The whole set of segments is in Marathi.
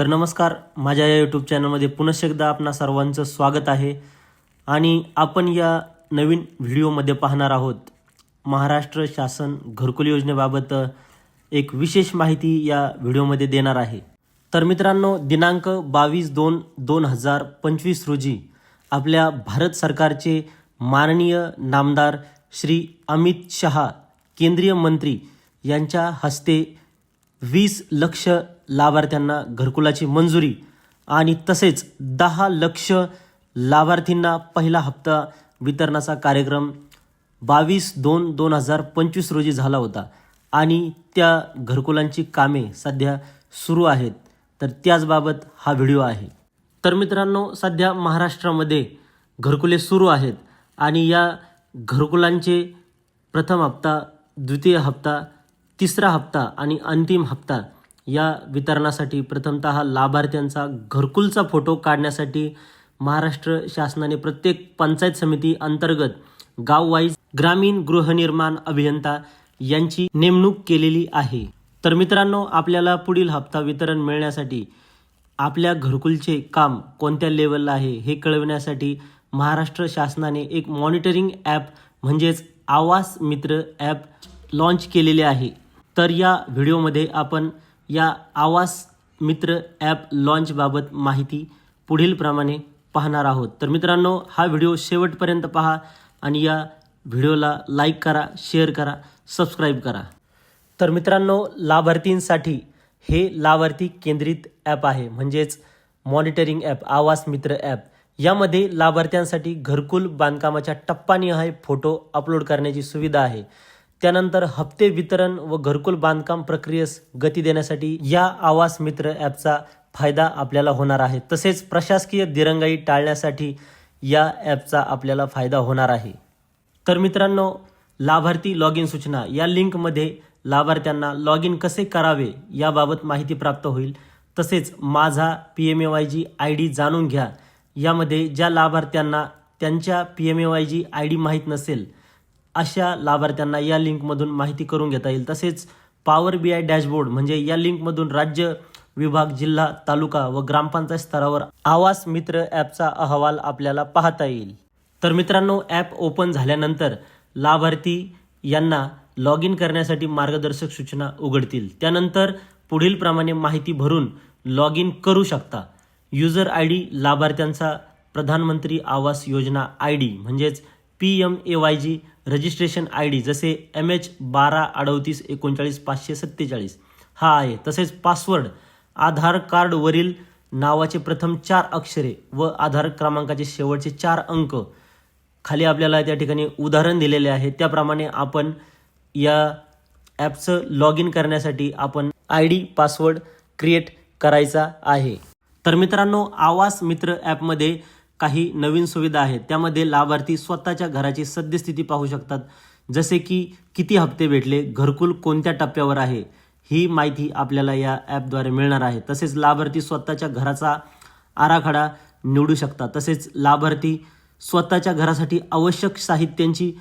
तर नमस्कार माझ्या या यूट्यूब चॅनलमध्ये पुनश्च एकदा आपणा सर्वांचं स्वागत आहे. आणि आपण या नवीन व्हिडिओमध्ये पाहणार आहोत महाराष्ट्र शासन घरकुल योजनेबाबत एक विशेष माहिती या व्हिडिओमध्ये देणार आहे. तर मित्रांनो दिनांक बावीस दोन दोन हजार पंचवीस रोजी आपल्या भारत सरकारचे माननीय नामदार श्री अमित शहा केंद्रीय मंत्री यांच्या हस्ते वीस लक्ष लाभार्थ्यांना घरकुलाची मंजुरी आणि तसेच दहा लक्ष लाभार्थींना पहिला हप्ता वितरणाचा कार्यक्रम बावीस दोन दोन हजार पंचवीस रोजी झाला होता. आणि त्या घरकुलांची कामे सध्या सुरू आहेत. तर त्याचबाबत हा व्हिडिओ आहे. तर मित्रांनो सध्या महाराष्ट्रामध्ये घरकुले सुरू आहेत. आणि या घरकुलांचे प्रथम हप्ता द्वितीय हप्ता तिसरा हप्ता आणि अंतिम हप्ता या वितरणासाठी प्रथमतः लाभार्थ्यांचा घरकुलचा फोटो काढण्यासाठी महाराष्ट्र शासनाने प्रत्येक पंचायत समिती अंतर्गत गाववाईज ग्रामीण गृहनिर्माण अभियंता यांची नेमणूक केलेली आहे. तर मित्रांनो आपल्याला पुढील हप्ता वितरण मिळण्यासाठी आपल्या घरकुलचे काम कोणत्या लेवलला आहे हे कळविण्यासाठी महाराष्ट्र शासनाने एक मॉनिटरिंग ॲप म्हणजेच आवास मित्र ॲप लॉन्च केलेले आहे. तर या व्हिडिओमध्ये आपण या आवास मित्र ॲप लॉन्चबाबत माहिती पुढीलप्रमाणे पाहणार आहोत. तर मित्रांनो हा व्हिडिओ शेवटपर्यंत पहा आणि या व्हिडिओला लाईक करा शेअर करा सबस्क्राईब करा. तर मित्रांनो लाभार्थींसाठी हे लाभार्थी केंद्रित ॲप आहे म्हणजेच मॉनिटरिंग ॲप आवास मित्र ॲप. यामध्ये लाभार्थ्यांसाठी घरकुल बांधकामाच्या टप्पानिहाय फोटो अपलोड करण्याची सुविधा आहे. त्यानंतर हप्ते वितरण व घरकुल बांधकाम प्रक्रियेस गती देण्यासाठी या आवास मित्र ॲपचा फायदा आपल्याला होणार आहे. तसेच प्रशासकीय दिरंगाई टाळण्यासाठी या ॲपचा आपल्याला फायदा होणार आहे. तर मित्रांनो लाभार्थी लॉग इन सूचना या लिंकमध्ये लाभार्थ्यांना लॉग इन कसे करावे याबाबत माहिती प्राप्त होईल. तसेच माझा P M A Y G I D जाणून घ्या. यामध्ये ज्या लाभार्थ्यांना त्यांच्या P M A Y G I D माहीत नसेल अशा लाभार्थ्यांना या लिंकमधून माहिती करून घेता येईल. तसेच पॉवर बी आय डॅशबोर्ड म्हणजे या लिंकमधून राज्य विभाग जिल्हा तालुका व ग्रामपंचायत स्तरावर आवास मित्र ॲपचा अहवाल आपल्याला पाहता येईल. तर मित्रांनो ॲप ओपन झाल्यानंतर लाभार्थी यांना लॉग इन करण्यासाठी मार्गदर्शक सूचना उघडतील. त्यानंतर पुढीलप्रमाणे माहिती भरून लॉग इन करू शकता. युजर आय डी लाभार्थ्यांचा प्रधानमंत्री आवास योजना आय डी म्हणजेच P M A Y G registration I D जसे एम एच बारा अडतीस एकोणचाळीस पाचशे सत्तेचाळीस. हा आहे. तसेच पासवर्ड आधार कार्डवरील नावाचे प्रथम चार अक्षरे व आधार क्रमांकाचे शेवटचे चार अंक. खाली आपल्याला त्या ठिकाणी उदाहरण दिलेले आहे. त्याप्रमाणे आपण या ॲपचं लॉग इन करण्यासाठी आपण आय डी पासवर्ड क्रिएट करायचा आहे. तर मित्रांनो आवास मित्र ॲपमध्ये काही नवीन सुविधा आहेत. त्यामध्ये लाभार्थी स्वतःच्या घराची सद्यस्थिती पाहू शकतात. जसे की किती हप्ते भेटले घरकुल कोणत्या टप्प्यावर आहे ही माहिती आपल्याला या ॲपद्वारे मिळणार आहे. तसेच लाभार्थी स्वतःच्या घराचा आराखडा निवडू शकतात. तसेच लाभार्थी स्वतःच्या घरासाठी आवश्यक साहित्यांची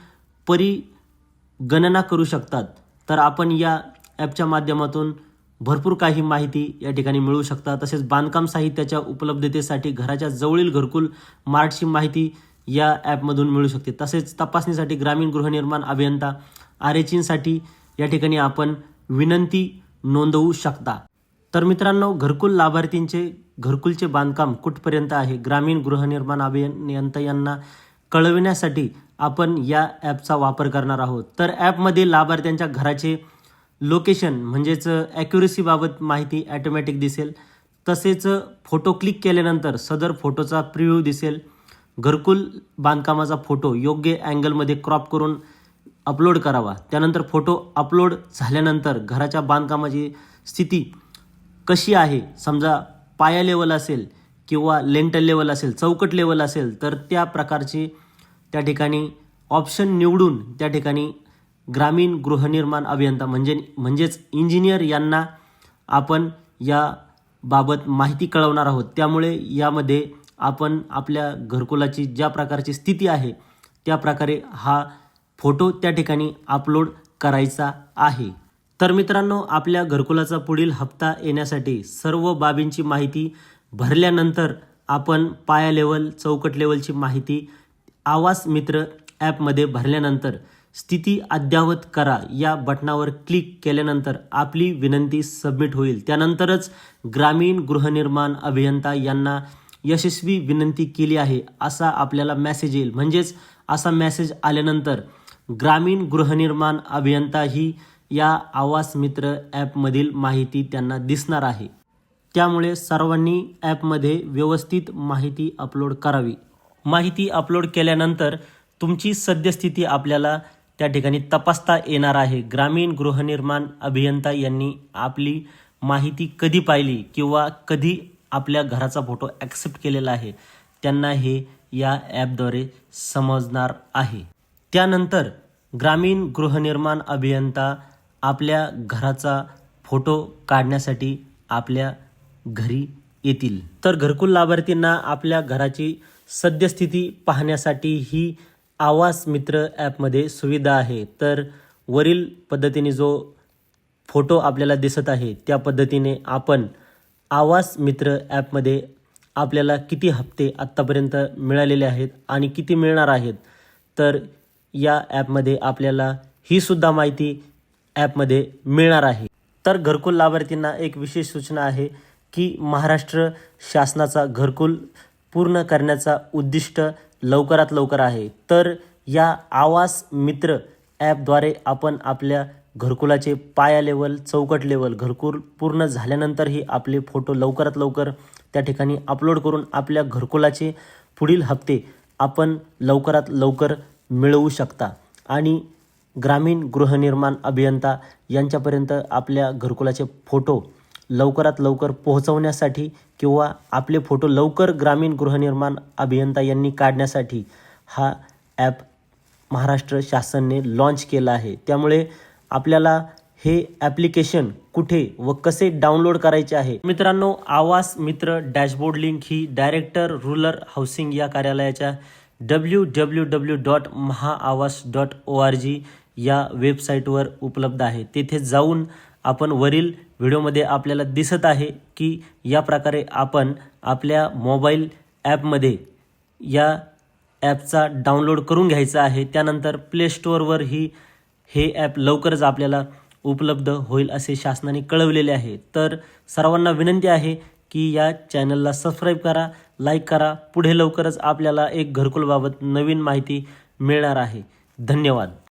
परिगणना करू शकतात. तर आपण या ॲपच्या माध्यमातून भरपूर काही माहिती या ठिकाणी मिळू शकता तसेच बांधकाम साहित्याच्या उपलब्धतेसाठी घराच्या जवळील घरकुल मार्टची माहिती या ॲपमधून मिळू शकते. तसेच तपासणीसाठी ग्रामीण गृहनिर्माण अभियंता आर एच इनसाठी या ठिकाणी आपण विनंती नोंदवू शकता. तर मित्रांनो घरकुल लाभार्थींचे घरकुलचे बांधकाम कुठपर्यंत आहे? ग्रामीण गृहनिर्माण अभियंता यांना कळविण्यासाठी आपण या ॲपचा वापर करणार आहोत. तर ॲपमध्ये लाभार्थ्यांच्या घराचे लोकेशन म्हणजेच ॲक्युरेसीबाबत माहिती ॲटोमॅटिक दिसेल. तसेच फोटो क्लिक केल्यानंतर सदर फोटोचा प्रिव्ह्यू दिसेल. घरकुल बांधकामाचा फोटो योग्य अँगलमध्ये क्रॉप करून अपलोड करावा. त्यानंतर फोटो अपलोड झाल्यानंतर घराच्या बांधकामाची स्थिती कशी आहे? समजा पाया लेवल असेल किंवा लेंटल लेवल असेल चौकट लेवल असेल तर त्या प्रकारची त्या ठिकाणी ऑप्शन निवडून त्या ठिकाणी ग्रामीण गृहनिर्माण अभियंता म्हणजे म्हणजेच इंजिनियर यांना आपण या बाबत माहिती कळवणार आहोत. त्यामुळे यामध्ये आपण आपल्या घरकुलाची ज्या प्रकारची स्थिती आहे त्या प्रकारे हा फोटो त्या ठिकाणी अपलोड करायचा आहे. तर मित्रांनो आपल्या घरकुलाचा पुढील हप्ता येण्यासाठी सर्व बाबींची माहिती भरल्यानंतर आपण पाया लेवल चौकट लेवलची माहिती आवास मित्र ॲपमध्ये भरल्यानंतर स्थिती अद्ययावत करा. या बटनावर क्लिक केल्यानंतर आपली विनंती सबमिट होईल. त्यानंतरच ग्रामीण गृहनिर्माण अभियंता यांना यशस्वी विनंती केली आहे असा आपल्याला मेसेज येईल. म्हणजेच असा मेसेज आल्यानंतर ग्रामीण गृहनिर्माण अभियंता ही या आवास मित्र ॲपमधील माहिती त्यांना दिसणार आहे. त्यामुळे सर्वांनी ॲपमध्ये व्यवस्थित माहिती अपलोड करावी. माहिती अपलोड केल्यानंतर तुमची सद्यस्थिती आपल्याला त्या ठिकाणी तपासता येणार आहे. ग्रामीण गृहनिर्माण अभियंता यांनी आपली माहिती कधी पाहिली किंवा कधी आपल्या घराचा फोटो ॲक्सेप्ट केलेला आहे? त्यांना हे या ॲपद्वारे समजणार आहे. त्यानंतर ग्रामीण गृहनिर्माण अभियंता आपल्या घराचा फोटो काढण्यासाठी आपल्या घरी येतील. तर घरकुल लाभार्थींना आपल्या घराची सद्यस्थिती पाहण्यासाठी ही आवास मित्र ॲपमध्ये सुविधा आहे तर वरील पद्धतीने जो फोटो आपल्याला दिसत आहे त्या पद्धतीने आपण आवास मित्र ॲपमध्ये आपल्याला किती हप्ते आत्तापर्यंत मिळालेले आहेत आणि किती मिळणार आहेत तर या ॲपमध्ये आपल्याला ही सुद्धा माहिती ॲपमध्ये मिळणार आहे. तर घरकुल लाभार्थींना एक विशेष सूचना आहे की महाराष्ट्र शासनाचा घरकुल पूर्ण करण्याचा उद्दिष्ट लवकरात लवकर आहे. तर या आवास मित्र ॲपद्वारे आपण आपल्या घरकुलाचे पाया लेवल चौकट लेवल घरकुल पूर्ण झाल्यानंतरही आपले फोटो लवकरात लवकर त्या ठिकाणी अपलोड करून आपल्या घरकुलाचे पुढील हप्ते आपण लवकरात लवकर मिळवू शकता. आणि ग्रामीण गृहनिर्माण अभियंता यांच्यापर्यंत आपल्या घरकुलाचे फोटो लवकरात लवकर पोहोचवण्यासाठी किंवा आपले फोटो लवकर ग्रामीण गृहनिर्माण अभियंता यांनी काढण्यासाठी हा ॲप महाराष्ट्र शासनाने लॉन्च केला आहे. त्यामुळे आपल्याला हे ॲप्लिकेशन कुठे व कसे डाउनलोड करायचे आहे? मित्रांनो आवास मित्र डॅशबोर्ड लिंक ही डायरेक्टर रुरल हाऊसिंग या कार्यालयाच्या W W W dot Mahaawas dot O R G या वेबसाईटवर उपलब्ध आहे. तेथे जाऊन आपण वरील व्हिडिओमध्ये आपल्याला दिसत आहे की या प्रकारे आपण आपल्या मोबाईल ॲपमध्ये या ॲपचा डाउनलोड करून घ्यायचा आहे. त्यानंतर प्ले ही हे ॲप लवकरच आपल्याला उपलब्ध होईल असे शासनाने कळवलेले आहे. तर सर्वांना विनंती आहे की या चॅनलला सबस्क्राईब करा लाईक करा. पुढे लवकरच आपल्याला एक घरकुलबाबत नवीन माहिती मिळणार आहे. धन्यवाद.